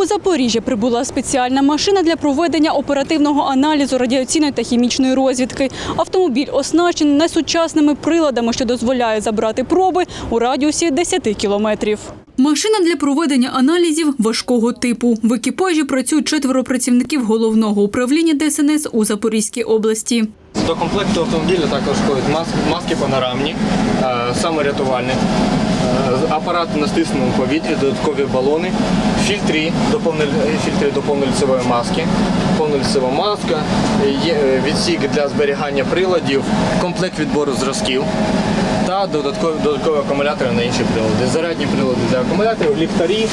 У Запоріжжя прибула спеціальна машина для проведення оперативного аналізу радіаційної та хімічної розвідки. Автомобіль оснащений найсучасними приладами, що дозволяє забрати проби у радіусі 10 кілометрів. Машина для проведення аналізів важкого типу. В екіпажі працюють четверо працівників головного управління ДСНС у Запорізькій області. До комплекту автомобіля також входять маски, панорамні, е, саморятувальник, апарат на стисненому повітрі, додаткові балони, фільтри до повноліцевої маски, повноліцева маска, е, відсік для зберігання приладів, комплект відбору зразків та додаткові, додаткові акумулятори на інші прилади. Зарядні прилади для акумуляторів, ліхтарі, е,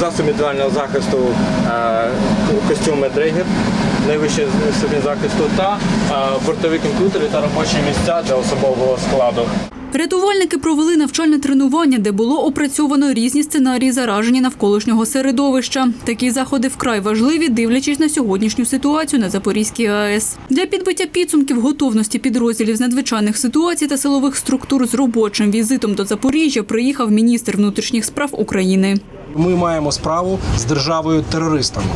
засоби індивідуального захисту, е, костюм Медрейгер найвищий ступінь захисту та е, бортові комп'ютери та робочі місця для особового складу. Рятувальники провели навчальне тренування, де було опрацьовано різні сценарії зараження навколишнього середовища. Такі заходи вкрай важливі, дивлячись на сьогоднішню ситуацію на Запорізькій АЕС. Для підбиття підсумків готовності підрозділів з надзвичайних ситуацій та силових структур з робочим візитом до Запоріжжя приїхав міністр внутрішніх справ України. Ми маємо справу з державою терористами.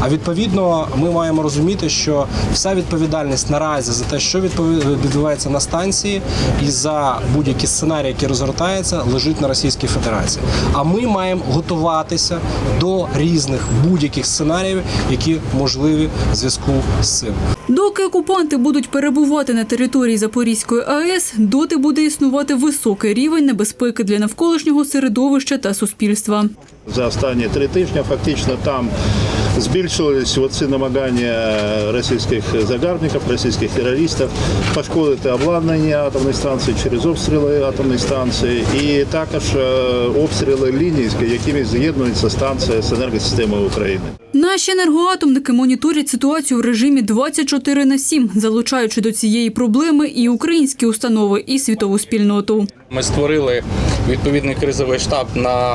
А відповідно, ми маємо розуміти, що вся відповідальність наразі за те, що відбувається на станції, і за будь-які сценарії, які розгортаються, лежить на Російській Федерації. А ми маємо готуватися до різних будь-яких сценаріїв, які можливі в зв'язку з цим. Доки окупанти будуть перебувати на території Запорізької АЕС, доти буде існувати високий рівень небезпеки для навколишнього середовища та суспільства. За останні три тижні фактично там збільшились ці намагання російських загарбників, російських терористів пошкодити обладнання атомної станції через обстріли атомної станції і також е, обстріли ліній, з якими з'єднується станція з енергосистемою України. Наші енергоатомники моніторять ситуацію в режимі 24 на 7, залучаючи до цієї проблеми і українські установи, і світову спільноту. Ми створили відповідний кризовий штаб на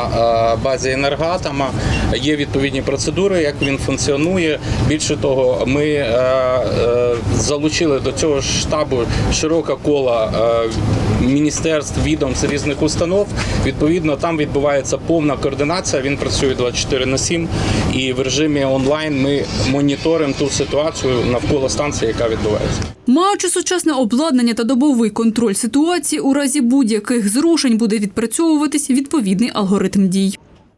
е, базі енергоатома. Є відповідні процедури, як він функціонує. Більше того, ми е, е, залучили до цього штабу широке коло міністерств, відомств різних установ. Відповідно, там відбувається повна координація. Він працює 24 на 7. І в режимі онлайн ми моніторимо ту ситуацію навколо станції, яка відбувається. Маючи сучасне обладнання та добовий контроль ситуації, у разі будь-яких зрушень буде відпрацьовуватись відповідний алгоритм дій.